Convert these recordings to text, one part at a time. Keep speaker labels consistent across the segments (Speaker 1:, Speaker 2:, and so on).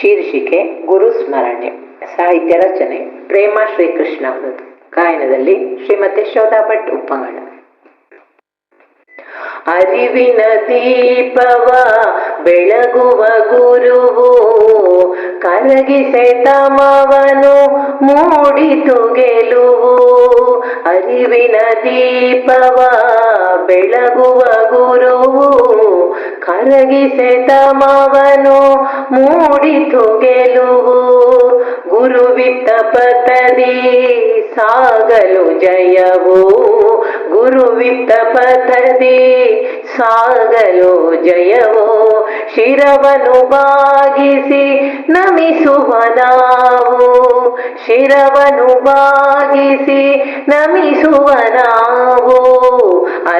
Speaker 1: ಶೀರ್ಷಿಕೆ ಗುರು ಸ್ಮರಣೆ, ಸಾಹಿತ್ಯ ರಚನೆ, ಪ್ರೇಮ ಶ್ರೀಕೃಷ್ಣ ಅವರದು ಗಾಯನದಲ್ಲಿ ಶ್ರೀಮತಿ ಶೋಧಾ ಭಟ್ ಉಪ್ಪಂಗಳ ಅರಿವಿನ ದೀಪವ ಬೆಳಗುವ ಗುರುವು ಕರಗಿಸೆ ತಮವನು ಮೂಡಿತು ಗೆಲುವು ಅರಿವಿನ ದೀಪವ ಬೆಳಗುವ ಗುರುವು ಕರಗಿಸೆ ತಮವನು ಮೂಡಿತು ಗೆಲುವು ಗುರುವಿತ್ತ ಪತದಿ ಸಾಗಲು ಜಯವು. ಗುರುವಿತ್ತ ಪಥದಿ ಸಾಗಲು ಜಯವು. ಶಿರವನು ಬಾಗಿಸಿ ನಮಿಸುವ ನಾವು. ಶಿರವನು ಬಾಗಿಸಿ ನಮಿಸುವ ನಾವು.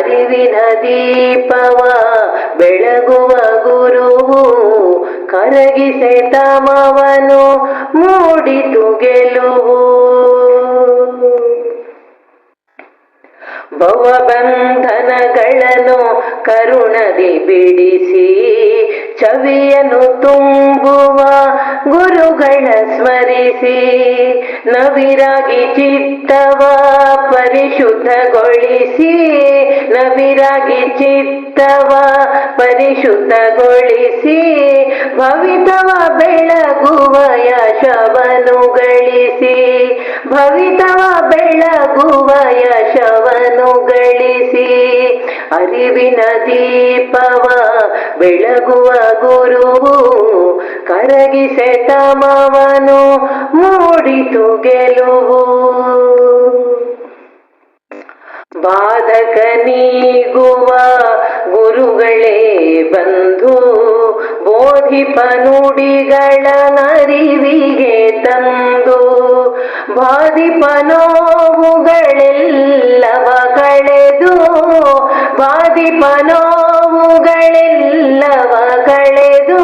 Speaker 1: ಅರಿವಿನ ದೀಪವ ಬೆಳಗುವ ಗುರುವು ಕರಗಿಸೆ ತಮವನು ಮೂಡಿತು ಗೆಲುವು. ಭವಬಂಧನಗಳನ್ನು ಕರುಣದಿ ಬಿಡಿಸಿ ಚವಿಯನ್ನು ತುಂಬುವ ಗುರುಗಳ ಸ್ಮರಿಸಿ ನವಿರಾಗಿ ಚಿತ್ತವ ಪರಿಶುದ್ಧಗೊಳಿಸಿ ನವಿರಾಗಿ ಚಿತ್ತವ ಪರಿಶುದ್ಧಗೊಳಿಸಿ ಭವಿತವ ಬೆಳಗುವ ಯಶವನು ಗಳಿಸಿ ಭವಿತವ ಬೆಳಗುವ ಯಶವನು ಗಳಿಸಿ ಅರಿವಿನ ದೀಪವ ಬೆಳಗುವ ಗುರುವು ಕರಗಿಸೆ ತಮವನು ಮೂಡಿತು ಗೆಲುವು ಬಾಧಕ ನೀಗುವ ಗುರುಗಳೇ ಬಂಧು ಬೋಧಿಪ ನುಡಿಗಳ ನರಿವಿಗೆ ತಂದು ಬಾಧಿಪ ನೋವುಗಳೆಲ್ಲವ ಬಾಧಿಪ ಕಳೆದು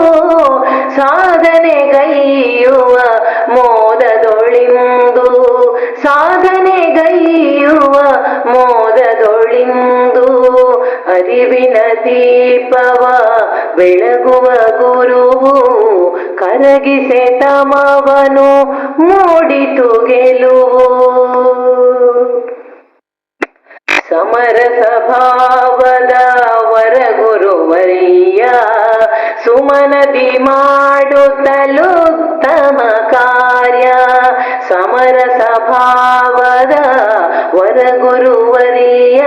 Speaker 1: ಸಾಧನೆ ಕೈಯುವ ಮೋದದೊಳಿಂದು. ಸಾಧನೆಗೈಯುವ ಮೋದದೊಳಿಂದು. ಅರಿವಿನ ದೀಪವ ಬೆಳಗುವ ಗುರುವು ಕರಗಿಸೆ ತಮವನು. ಮೂಡಿತು ಗೆಲುವು ಸಮರಸ ವರ ಗುರುವರಿಯ ಸುಮನದಿ ಮಾಡುತ್ತಲುತ್ತಮ ಕಾರ್ಯ. ಸಮರ ಸ್ವಭಾವದ ವರ ಗುರುವರಿಯ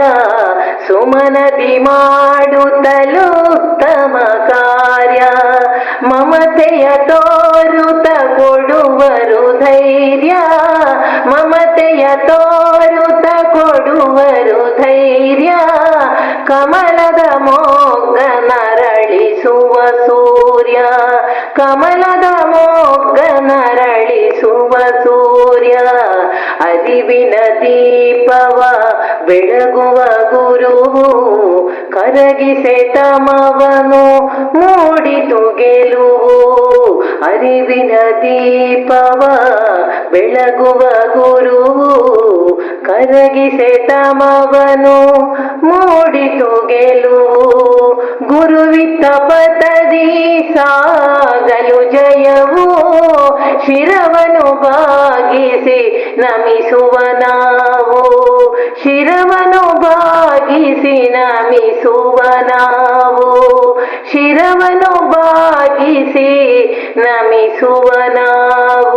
Speaker 1: ಸುಮನದಿ ಮಾಡುತ್ತಲುತ್ತಮ ಕಾರ್ಯ. ಮಮತೆಯ ತೋರುತ ಕೊಡುವರು ಧೈರ್ಯ. ಮಮತೆಯ ತೋರುತ ಕೊಡುವರು ಧೈರ್ಯ, ಕಮಲದ ಮೋಗ ನರಳಿಸುವ ಸೂರ್ಯ. ಕಮಲದ ಮೋಗ ನರಳಿಸುವ ಸೂರ್ಯ. ಅರಿವಿನ ದೀಪವ ಬೆಳಗುವ ಗುರುವು ಕರಗಿಸೆ ತಮವನು ಮೂಡಿತು ಗೆಲುವು ಅರಿವಿನ ದೀಪವ ಬೆಳಗುವ ಗುರು ಕರಗಿಸೆ ತಮವನು ಮೂಡಿತು ಗೆಲುವು ಗುರುವಿತ್ತ ಪತದಿ ಸಾಗಲು ಜಯವು ಶಿರವನು ಬಾಗಿಸಿ ನಮಿಸುವ ನಾವು. ಶಿರವನು ಬಾಗಿಸಿ ನಮಿಸುವ ನಾವು. ಶಿರವನು ಬಾಗಿಸಿ ನಮಿಸುವ ನಾವು